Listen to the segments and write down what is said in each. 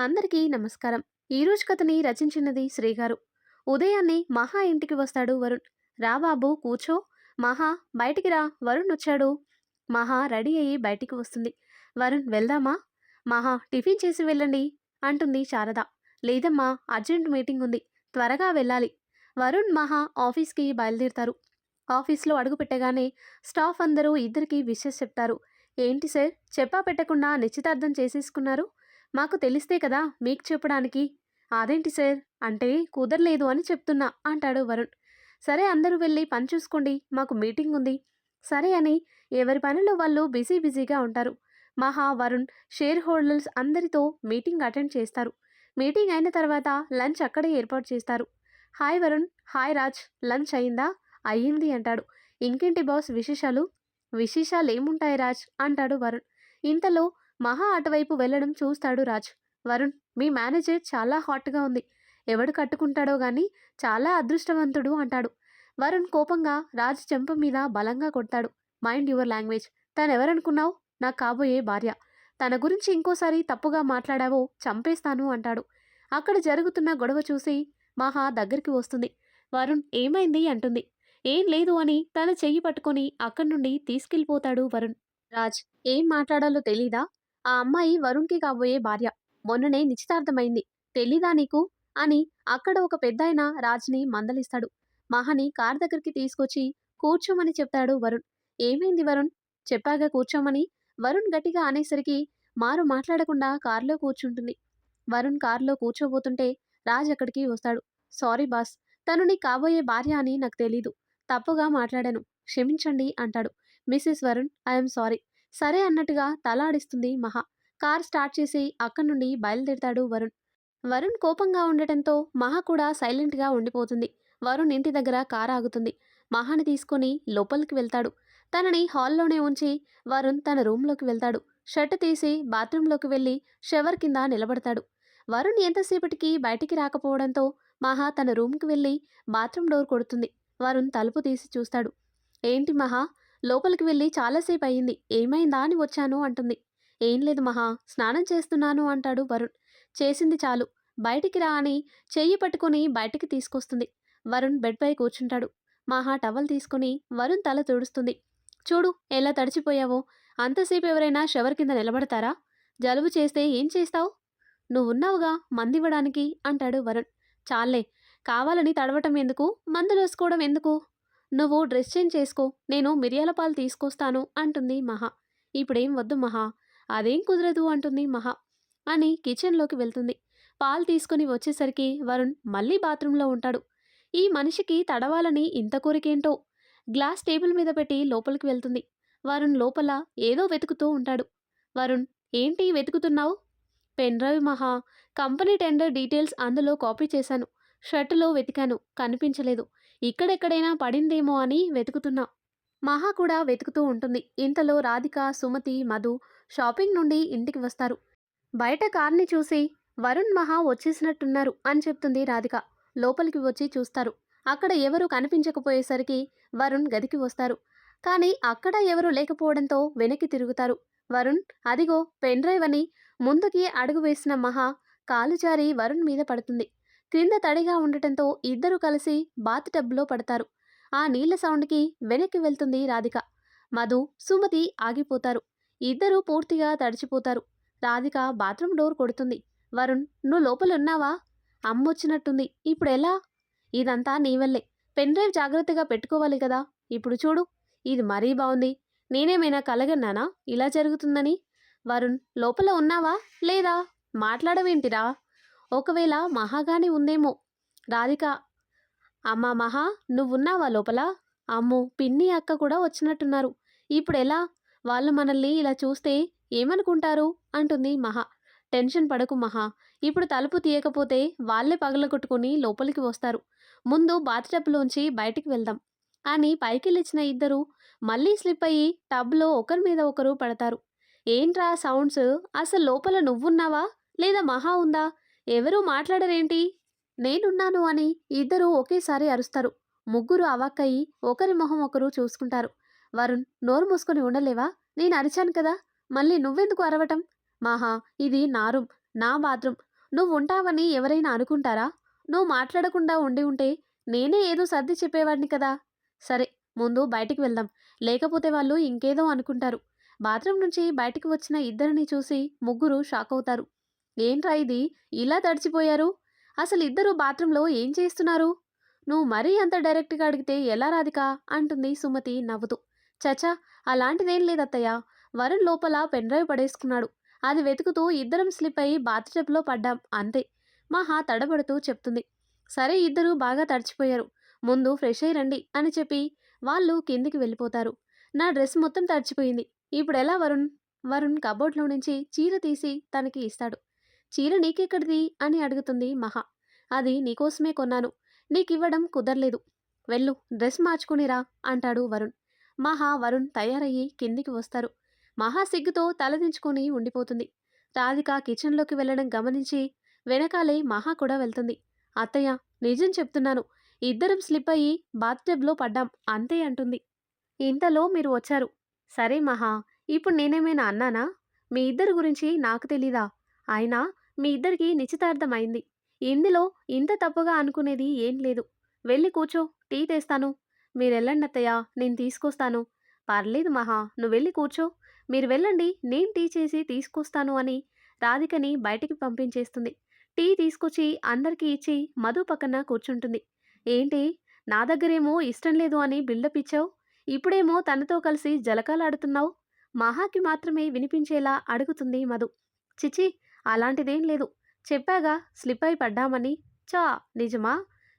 అందరికీ నమస్కారం. ఈరోజు కథని రచించినది శ్రీగారు. ఉదయాన్నే మహా ఇంటికి వస్తాడు వరుణ్. రా బాబు కూర్చో. మహా బయటికి రా. వరుణ్ వచ్చాడు. మహా రెడీ అయ్యి బయటికి వస్తుంది. వరుణ్ వెళ్దామా? మహా టిఫిన్ చేసి వెళ్ళండి అంటుంది శారద. లేదమ్మా అర్జెంట్ మీటింగ్ ఉంది. త్వరగా వెళ్ళాలి. వరుణ్ మహా ఆఫీస్కి బయలుదేరుతారు. ఆఫీస్లో అడుగు పెట్టగానే స్టాఫ్ అందరూ ఇద్దరికి విషెస్ చెప్తారు. ఏంటి సార్? చెప్పా పెట్టకుండా నిశ్చితార్థం చేసేసుకున్నారు? మాకు తెలిస్తే కదా మీకు చెప్పడానికి. అదేంటి సార్? అంటే కుదరలేదు అని చెప్తున్నా అంటాడు వరుణ్. సరే అందరూ వెళ్ళి పని చూసుకోండి మాకు మీటింగ్ ఉంది. సరే అని ఎవరి పనిలో వాళ్ళు బిజీ బిజీగా ఉంటారు. మహా వరుణ్ షేర్ హోల్డర్స్ అందరితో మీటింగ్ అటెండ్ చేస్తారు. మీటింగ్ అయిన తర్వాత లంచ్ అక్కడే ఏర్పాటు చేస్తారు. Hi Varun hi Raj lunch అయిందా? అయ్యింది అంటాడు. ఇంకేంటి బాస్ విశేషాలు? విశేషాలు ఏముంటాయి రాజ్? అంటాడు వరుణ్. ఇంతలో మహా అటువైపు వెళ్ళడం చూస్తాడు రాజ్. వరుణ్ మీ మేనేజర్ చాలా హాట్గా ఉంది. ఎవడు కట్టుకుంటాడో గాని చాలా అదృష్టవంతుడు అంటాడు. వరుణ్ కోపంగా రాజ్ చెంప మీద బలంగా కొడతాడు. Mind your language. తనెవరనుకున్నావు? నాకు కాబోయే భార్య. తన గురించి ఇంకోసారి తప్పుగా మాట్లాడావో చంపేస్తాను అంటాడు. అక్కడ జరుగుతున్న గొడవ చూసి మహా దగ్గరికి వస్తుంది. వరుణ్ ఏమైంది? అంటుంది. ఏం లేదు అని తన చెయ్యి పట్టుకొని అక్కడి నుండి తీసుకెళ్ళిపోతాడు వరుణ్. రాజ్ ఏం మాట్లాడాలో తెలీదా? ఆ అమ్మాయి వరుణ్కి కాబోయే భార్య. మొన్ననే నిశ్చితార్థమైంది. తెలీదా నీకు? అని అక్కడ ఒక పెద్దాయన రాజ్ని మందలిస్తాడు. మహాని కార్ దగ్గరికి తీసుకొచ్చి కూర్చోమని చెప్తాడు వరుణ్. ఏమైంది వరుణ్? చెప్పాగా కూర్చోమని. వరుణ్ గట్టిగా అనేసరికి మారు మాట్లాడకుండా కారులో కూర్చుంటుంది. వరుణ్ కారులో కూర్చోబోతుంటే రాజ్ అక్కడికి వస్తాడు. సారీ బాస్ తను నీ కాబోయే భార్య అని నాకు తెలీదు. తప్పుగా మాట్లాడాను. క్షమించండి అంటాడు. Mrs Varun I'm sorry. సరే అన్నట్టుగా తల ఆడిస్తుంది మహా. కార్ స్టార్ట్ చేసి అక్కడి నుండి బయలుదేరతాడు వరుణ్. వరుణ్ కోపంగా ఉండటంతో మహా కూడా సైలెంట్గా ఉండిపోతుంది. వరుణ్ ఇంటి దగ్గర కార్ ఆగుతుంది. మహాని తీసుకొని లోపలికి వెళ్తాడు. తనని హాల్లోనే ఉంచి వరుణ్ తన రూమ్లోకి వెళ్తాడు. షర్ట్ తీసి బాత్రూంలోకి వెళ్ళి షవర్ కింద నిలబడతాడు. వరుణ్ ఎంతసేపటికి బయటికి రాకపోవడంతో మహా తన రూమ్కి వెళ్ళి బాత్రూమ్ డోర్ కొడుతుంది. వరుణ్ తలుపు తీసి చూస్తాడు. ఏంటి మహా? లోపలికి వెళ్ళి చాలాసేపు అయింది ఏమైందా అని వచ్చాను అంటుంది. ఏం లేదు మహా స్నానం చేస్తున్నాను అంటాడు వరుణ్. చేసింది చాలు. బయటికి రా అని చెయ్యి పట్టుకొని బయటికి తీసుకొస్తుంది. వరుణ్ బెడ్పై కూర్చుంటాడు. మహా టవల్ తీసుకుని వరుణ్ తల తుడుస్తుంది. చూడు ఎలా తడిచిపోయావో. అంతసేపు ఎవరైనా షవర్ కింద నిలబడతారా? జలుబు చేస్తే ఏం చేస్తావు? నువ్వున్నావుగా మందివ్వడానికి అంటాడు వరుణ్. చాలే కావాలని తడవటం ఎందుకు? మందులు వేసుకోవడం ఎందుకు? నువ్వు డ్రెస్ చేంజ్ చేసుకో నేను మిరియాల పాలు తీసుకొస్తాను అంటుంది మహా. ఇప్పుడేం వద్దు మహా. అదేం కుదరదు అంటుంది మహా. అని కిచెన్లోకి వెళ్తుంది. పాలు తీసుకుని వచ్చేసరికి వరుణ్ మళ్ళీ బాత్రూంలో ఉంటాడు. ఈ మనిషికి తడవాలని ఇంత కోరికేంటో? గ్లాస్ టేబుల్ మీద పెట్టి లోపలికి వెళ్తుంది. వరుణ్ లోపల ఏదో వెతుకుతూ ఉంటాడు. వరుణ్ ఏంటి వెతుకుతున్నావు? Pen drive Maha. Company tender details అందులో కాపీ చేశాను. షర్టులో వెతికాను. కనిపించలేదు. ఇక్కడెక్కడైనా పడిందేమో అని వెతుకుతున్నా. మహా కూడా వెతుకుతూ ఉంటుంది. ఇంతలో రాధిక సుమతి మధు షాపింగ్ నుండి ఇంటికి వస్తారు. బయట కార్ని చూసి వరుణ్ మహా వచ్చేసినట్టున్నారు అని చెప్తుంది రాధిక. లోపలికి వచ్చి చూస్తారు. అక్కడ ఎవరు కనిపించకపోయేసరికి వరుణ్ గదికి వస్తారు. కానీ అక్కడ ఎవరు లేకపోవడంతో వెనక్కి తిరుగుతారు. వరుణ్ అదిగో పెన్ డ్రైవ్ అని ముందుకి అడుగు వేసిన మహా కాలు జారి వరుణ్ మీద పడుతుంది. క్రింద తడిగా ఉండటంతో ఇద్దరు కలిసి బాత్ టబ్లో పడతారు. ఆ నీళ్ళ సౌండ్కి వెనక్కి వెళ్తుంది రాధిక. మధు సుమతి ఆగిపోతారు. ఇద్దరూ పూర్తిగా తడిచిపోతారు. రాధిక బాత్రూమ్ డోర్ కొడుతుంది. వరుణ్ నువ్వు లోపలున్నావా? అమ్మొచ్చినట్టుంది. ఇప్పుడు ఎలా? ఇదంతా నీ వల్లే. పెన్ డ్రైవ్ జాగ్రత్తగా పెట్టుకోవాలి కదా. ఇప్పుడు చూడు. ఇది మరీ బాగుంది నేనేమైనా కలగన్నానా? ఇలా జరుగుతుందని. వరుణ్ లోపల ఉన్నావా? లేదా? మాట్లాడవేంటిరా? ఒకవేళ మహాగాని ఉందేమో. రాధిక అమ్మా మహా నువ్వున్నావా లోపల? అమ్ము పిన్ని అక్క కూడా వచ్చినట్టున్నారు. ఇప్పుడు ఎలా వాళ్ళు మనల్ని ఇలా చూస్తే ఏమనుకుంటారు? అంటుంది మహా. టెన్షన్ పడకు మహా. ఇప్పుడు తలుపు తీయకపోతే వాళ్ళే పగలగొట్టుకుని లోపలికి వస్తారు. ముందు బాత్టబ్లోంచి బయటికి వెళ్దాం. అని పైకి ఇద్దరు మళ్ళీ స్లిప్ అయ్యి టబ్లో ఒకరి మీద ఒకరు పడతారు. ఏంట్రా సౌండ్స్? అసలు లోపల నువ్వున్నావా? లేదా మహా ఉందా? ఎవరూ మాట్లాడరేంటి నేనున్నాను అని ఇద్దరూ ఒకేసారి అరుస్తారు ముగ్గురు అవాక్కయి ఒకరి మొహం ఒకరు చూసుకుంటారు వరుణ్ నోరు మూసుకొని ఉండలేవా నేను అరిచాను కదా మళ్ళీ నువ్వెందుకు అరవటం మహా ఇది నా రూమ్ నా బాత్రూమ్ నువ్వుంటావని ఎవరైనా అనుకుంటారా? నువ్వు మాట్లాడకుండా ఉండి ఉంటే నేనే ఏదో సర్ది చెప్పేవాడిని కదా! సరే ముందు బయటికి వెళ్దాం. లేకపోతే వాళ్ళు ఇంకేదో అనుకుంటారు. బాత్రూమ్ నుంచి బయటికి వచ్చిన ఇద్దరిని చూసి ముగ్గురు షాక్ అవుతారు ఏంట్రా ఇది ఇలా తడిచిపోయారు? అసలు ఇద్దరు బాత్రూంలో ఏం చేస్తున్నారు? నువ్వు మరీ అంత డైరెక్ట్‌గా అడిగితే ఎలా రాధికా? అంటుంది సుమతి నవ్వుతూ. చచా అలాంటిదేం లేదత్తయ్య. వరుణ్ లోపల పెన్‌డ్రైవ్ పడేసుకున్నాడు. అది వెతుకుతూ ఇద్దరం స్లిప్ అయి బాత్టబ్లో పడ్డాం అంతే. మహా తడబడుతూ చెప్తుంది. సరే ఇద్దరూ బాగా తడిచిపోయారు. ముందు ఫ్రెష్ అయ్యి రండి అని చెప్పి వాళ్ళు కిందికి వెళ్ళిపోతారు. నా డ్రెస్ మొత్తం తడిచిపోయింది. ఇప్పుడెలా వరుణ్? వరుణ్ కబోర్డ్‌లో నుంచి చీర తీసి తనకి ఇస్తాడు. చీర నీకెక్కడిది? అని అడుగుతుంది మహా. అది నీకోసమే కొన్నాను. నీకివ్వడం కుదరలేదు. వెళ్ళు డ్రెస్ మార్చుకునిరా అంటాడు వరుణ్. మహా, వరుణ్ తయారయ్యి కిందికి వస్తారు. మహా సిగ్గుతో తలదించుకొని ఉండిపోతుంది. రాధిక కిచెన్‌లోకి వెళ్ళడం గమనించి వెనకాలే మహా కూడా వెళ్తుంది. అత్తయ్య నిజం చెప్తున్నాను. ఇద్దరం స్లిప్ అయ్యి బాత్టబ్లో పడ్డాం అంతే అంటుంది. ఇంతలో మీరు వచ్చారు. సరే మహా! ఇప్పుడు నేనేమైనా అన్నానా? మీ ఇద్దరి గురించి నాకు తెలీదా? అయినా మీ ఇద్దరికీ నిశ్చితార్థమైంది ఇందులో ఇంత తప్పుగా అనుకునేది ఏం లేదు. వెళ్ళి కూర్చో టీ తెస్తాను. మీరెళ్ళండత్తయ్య నేను తీసుకొస్తాను. పర్లేదు మహా! నువ్వు వెళ్ళి కూర్చో. మీరు వెళ్ళండి నేను టీ చేసి తీసుకొస్తాను అని రాధికని బయటికి పంపించేస్తుంది. టీ తీసుకొచ్చి అందరికీ ఇచ్చి మధు పక్కన కూర్చుంటుంది. ఏంటి నా దగ్గరేమో ఇష్టం లేదు అని బిల్డప్ ఇచ్చావు. ఇప్పుడేమో తనతో కలిసి జలకాలాడుతున్నావు. మహాకి మాత్రమే వినిపించేలా అడుగుతుంది మధు. చిచి అలాంటిదేం లేదు. చెప్పాగా స్లిప్ అయి పడ్డామని. చా నిజమా?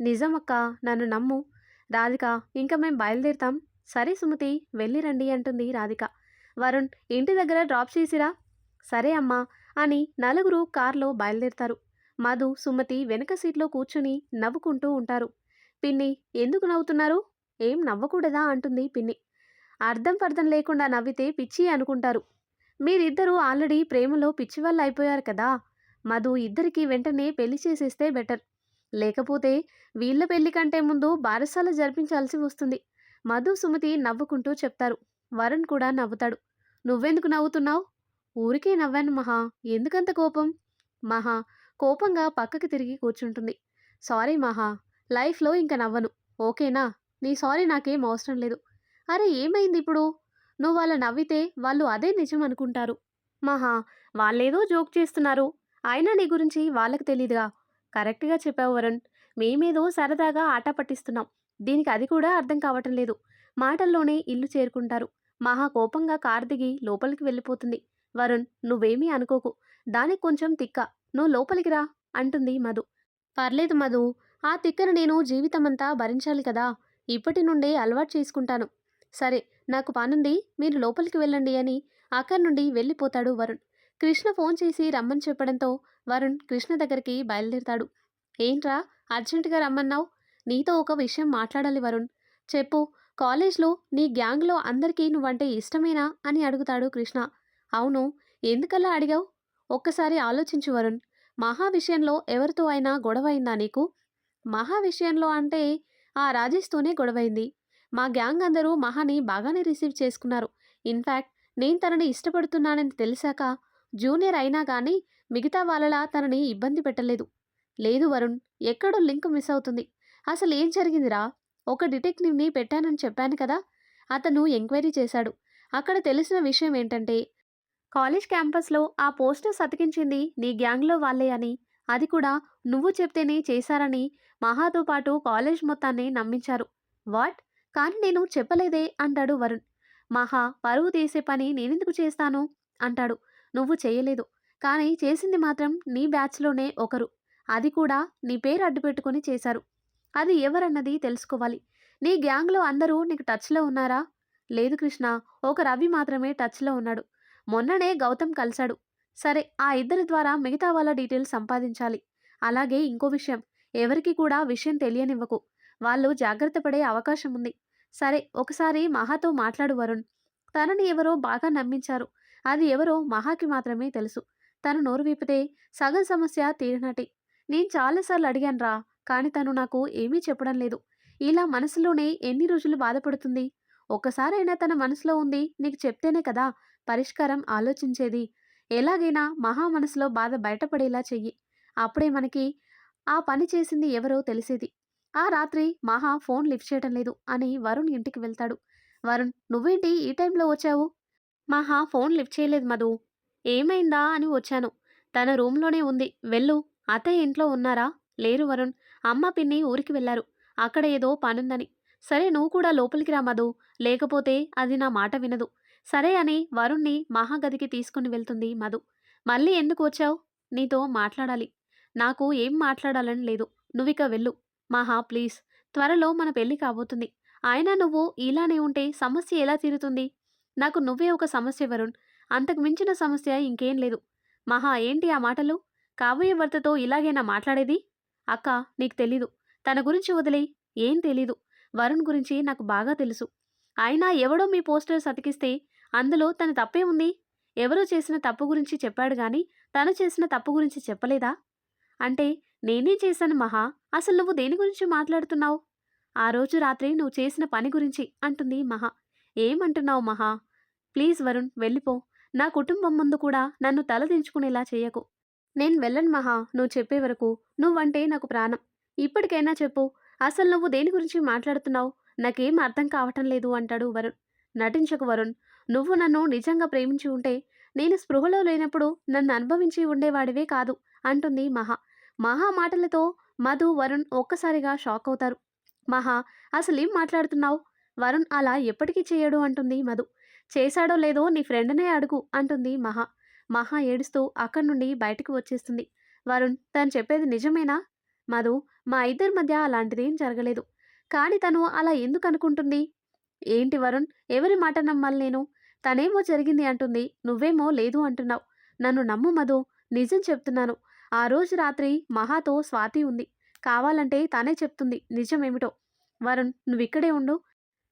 నిజమక్క నన్ను నమ్ము. రాధిక ఇంక మేం బయలుదేరుతాం. సరే సుమతీ వెళ్ళిరండి అంటుంది రాధిక. వరుణ్ ఇంటి దగ్గర డ్రాప్ చేసిరా. సరే అమ్మా అని నలుగురు కార్‌లో బయలుదేరతారు. మధు, సుమతి వెనక సీట్లో కూర్చుని నవ్వుకుంటూ ఉంటారు. పిన్ని ఎందుకు నవ్వుతున్నారు? ఏం నవ్వకూడదా అంటుంది పిన్ని. అర్థం పర్థం లేకుండా నవ్వితే పిచ్చి అనుకుంటారు. మీరిద్దరూ ఆల్రెడీ ప్రేమలో పిచ్చివాళ్ళయిపోయారు కదా! మధు ఇద్దరికీ వెంటనే పెళ్ళి చేసేస్తే బెటర్. లేకపోతే వీళ్ళ పెళ్ళి కంటే ముందు బారసాల జరిపించాల్సి వస్తుంది. మధు, సుమతి నవ్వుకుంటూ చెప్తారు. వరుణ్ కూడా నవ్వుతాడు. నువ్వెందుకు నవ్వుతున్నావు ఊరికే నవ్వాను మహా! ఎందుకంత కోపం? మహా కోపంగా పక్కకి తిరిగి కూర్చుంటుంది. సారీ మహా! లైఫ్‌లో ఇంక నవ్వను. ఓకేనా? నీ సారీ నాకేం అవసరం లేదు. అరే ఏమైంది ఇప్పుడు నువ్వు వాళ్ళ నవ్వితే వాళ్ళు అదే నిజం అనుకుంటారు. మహా! వాళ్ళేదో జోక్ చేస్తున్నారు. అయినా నీ గురించి వాళ్ళకి తెలీదుగా. కరెక్ట్‌గా చెప్పావు వరుణ్. మేమేదో సరదాగా ఆట పట్టిస్తున్నాం. దీనికి అది కూడా అర్థం కావటం లేదు. మాటల్లోనే ఇల్లు చేరుకుంటారు. మహా కోపంగా కారు దిగి లోపలికి వెళ్ళిపోతుంది. వరుణ్ నువ్వేమీ అనుకోకు. దానికి కొంచెం తిక్క. నువ్వు లోపలికి రా అంటుంది మధు. పర్లేదు మధు ఆ తిక్కను నేను జీవితమంతా భరించాలి కదా! ఇప్పటి నుండే అలవాటు చేసుకుంటాను. సరే నాకు పనుంది మీరు లోపలికి వెళ్ళండి అని అక్కడి నుండి వెళ్ళిపోతాడు వరుణ్. కృష్ణ ఫోన్ చేసి రమ్మని చెప్పడంతో వరుణ్ కృష్ణ దగ్గరికి బయలుదేరతాడు. ఏంట్రా అర్జెంటుగా రమ్మన్నావ్? నీతో ఒక విషయం మాట్లాడాలి వరుణ్. చెప్పు కాలేజ్‌లో నీ గ్యాంగ్‌లో అందరికీ నువ్వంటే ఇష్టమేనా అని అడుగుతాడు కృష్ణ. అవును. ఎందుకలా అడిగావ్? ఒక్కసారి ఆలోచించు వరుణ్. మహా విషయంలో ఎవరితో అయినా గొడవయిందా నీకు? మహా విషయంలో అంటే ఆ రాజేష్‌తోనే గొడవైంది. మా గ్యాంగ్ అందరూ మహాని బాగానే రిసీవ్ చేసుకున్నారు. ఇన్‌ఫాక్ట్ నేను తనని ఇష్టపడుతున్నానని తెలిసాక జూనియర్ అయినా కానీ మిగతా వాళ్ళలా తనని ఇబ్బంది పెట్టలేదు. లేదు వరుణ్. ఎక్కడో లింక్ మిస్ అవుతుంది. అసలు ఏం జరిగిందిరా? ఒక డిటెక్టివ్‌ని పెట్టానని చెప్పాను కదా! అతను ఎంక్వైరీ చేశాడు. అక్కడ తెలిసిన విషయం ఏంటంటే కాలేజ్ క్యాంపస్‌లో ఆ పోస్టర్స్ అతికించింది నీ గ్యాంగ్‌లో వాళ్ళే అని, అది కూడా నువ్వు చెప్తేనే చేశారని మహాతో పాటు కాలేజ్ మొత్తాన్ని నమ్మించారు. వాట్? కానీ నేను చెప్పలేదే అంటాడు వరుణ్. మహా పరువు తీసే పని నేనెందుకు చేస్తాను? అంటాడు. నువ్వు చేయలేదు. కానీ చేసింది మాత్రం నీ బ్యాచ్‌లోనే ఒకరు. అది కూడా నీ పేరు అడ్డుపెట్టుకుని చేశారు. అది ఎవరన్నది తెలుసుకోవాలి. నీ గ్యాంగ్‌లో అందరూ నీకు టచ్‌లో ఉన్నారా? లేదు కృష్ణ. ఒక రవి మాత్రమే టచ్‌లో ఉన్నాడు. మొన్ననే గౌతమ్ కలిశాడు. సరే ఆ ఇద్దరి ద్వారా మిగతా వాళ్ళ డీటెయిల్స్ సంపాదించాలి. అలాగే ఇంకో విషయం. ఎవరికి కూడా విషయం తెలియనివ్వకు. వాళ్ళు జాగ్రత్త పడే అవకాశం ఉంది. సరే ఒకసారి మహాతో మాట్లాడు వరుణ్. తనని ఎవరో బాగా నమ్మించారు. అది ఎవరో మహాకి మాత్రమే తెలుసు. తను నోరు విప్పితే సగం సమస్య తీరినటి నేను చాలా సార్లు అడిగానురా. కానీ తను నాకు ఏమీ చెప్పడం లేదు. ఇలా మనసులోనే ఎన్ని రోజులు బాధపడుతుంది? ఒక్కసారైనా తన మనసులో ఉంది నీకు చెప్తేనే కదా పరిష్కారం ఆలోచించేది. ఎలాగైనా మహా మనసులో బాధ బయటపడేలా చెయ్యి. అప్పుడే మనకి ఆ పని చేసింది ఎవరో తెలిసేది ఆ రాత్రి మహా ఫోన్ లిఫ్ట్ చేయడం లేదు అని వరుణ్ ఇంటికి వెళ్తాడు. వరుణ్ నువ్వేంటి ఈ టైంలో వచ్చావు? మహా ఫోన్ లిఫ్ట్ చేయలేదు మధు. ఏమైందా అని వచ్చాను. తన రూమ్లోనే ఉంది. వెళ్ళు. అత్తయ్య ఇంట్లో ఉన్నారా? లేరు వరుణ్. అమ్మ పిన్ని ఊరికి వెళ్ళారు అక్కడ ఏదో పనుందని. సరే నువ్వు కూడా లోపలికి రా మధు. లేకపోతే అది నా మాట వినదు. సరే అని వరుణ్ణి మహాగదికి తీసుకుని వెళ్తుంది మధు. మళ్ళీ ఎందుకు వచ్చావు? నీతో మాట్లాడాలి. నాకు ఏం మాట్లాడాలని లేదు. నువ్విక వెళ్ళు. మహా ప్లీజ్. త్వరలో మన పెళ్ళి కాబోతుంది. అయినా నువ్వు ఇలానే ఉంటే సమస్య ఎలా తీరుతుంది? నాకు నువ్వే ఒక సమస్య వరుణ్. అంతకు మించిన సమస్య ఇంకేం లేదు. మహా ఏంటి ఆ మాటలు? కాబోయే భర్తతో ఇలాగేనా మాట్లాడేది? అక్క నీకు తెలీదు. తన గురించి వదిలే. ఏం తెలీదు. వరుణ్ గురించి నాకు బాగా తెలుసు. అయినా ఎవడో మీ పోస్టర్స్ అతికిస్తే అందులో తన తప్పే ఉంది? ఎవరో చేసిన తప్పు గురించి చెప్పాడు కానీ తను చేసిన తప్పు గురించి చెప్పలేదా? అంటే నేనే చేశాను మహా. అసలు నువ్వు దేని గురించి మాట్లాడుతున్నావు? ఆ రోజు రాత్రి నువ్వు చేసిన పని గురించి అంటుంది మహా. ఏమంటున్నావు మహా? ప్లీజ్ వరుణ్ వెళ్ళిపో. నా కుటుంబం ముందు కూడా నన్ను తలదించుకునేలా చేయకు. నేను వెళ్ళను మహా. నువ్వు చెప్పే వరకు నువ్వంటే నాకు ప్రాణం. ఇప్పటికైనా చెప్పు. అసలు నువ్వు దేని గురించి మాట్లాడుతున్నావు? నాకేం అర్థం కావటం లేదు అంటాడు వరుణ్. నటించకు వరుణ్. నువ్వు నన్ను నిజంగా ప్రేమించి ఉంటే నేను స్పృహలో లేనప్పుడు నన్ను అనుభవించి ఉండేవాడివే కాదు అంటుంది మహా. మహా మాటలతో మధు వరుణ్ ఒక్కసారిగా షాక్ అవుతారు. మహా అసలేం మాట్లాడుతున్నావు? వరుణ్ అలా ఎప్పటికీ చేయడు అంటుంది మధు. చేశాడో లేదో నీ ఫ్రెండ్నే అడుగు అంటుంది మహా. మహా ఏడుస్తూ అక్కడి నుండి బయటకు వచ్చేస్తుంది. వరుణ్ తను చెప్పేది నిజమేనా? మధు మా ఇద్దరి మధ్య అలాంటిదేం జరగలేదు. కానీ తను అలా ఎందుకు అనుకుంటుంది? ఏంటి వరుణ్ ఎవరి మాట నమ్మాలి నేను? తనేమో జరిగింది అంటుంది నువ్వేమో లేదు అంటున్నావు. నన్ను నమ్ము మధు నిజం చెప్తున్నాను. ఆ రోజు రాత్రి మహాతో స్వాతి ఉంది. కావాలంటే తానే చెప్తుంది నిజమేమిటో. వరుణ్ నువ్విక్కడే ఉండు.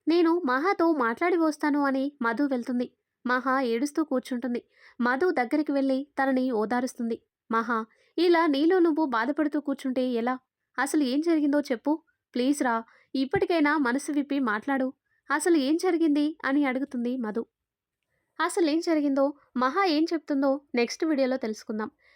నేను మహాతో మాట్లాడి వస్తాను అని మధు వెళ్తుంది. మహా ఏడుస్తూ కూర్చుంటుంది. మధు దగ్గరికి వెళ్ళి తనని ఓదారుస్తుంది. మహా ఇలా నీలో నువ్వు బాధపడుతూ కూర్చుంటే ఎలా? అసలు ఏం జరిగిందో చెప్పు. ప్లీజ్ రా ఇప్పటికైనా మనసు విప్పి మాట్లాడు. అసలు ఏం జరిగింది అని అడుగుతుంది మధు. అసలు ఏం జరిగిందో మహా ఏం చెప్తుందో నెక్స్ట్ వీడియోలో తెలుసుకుందాం.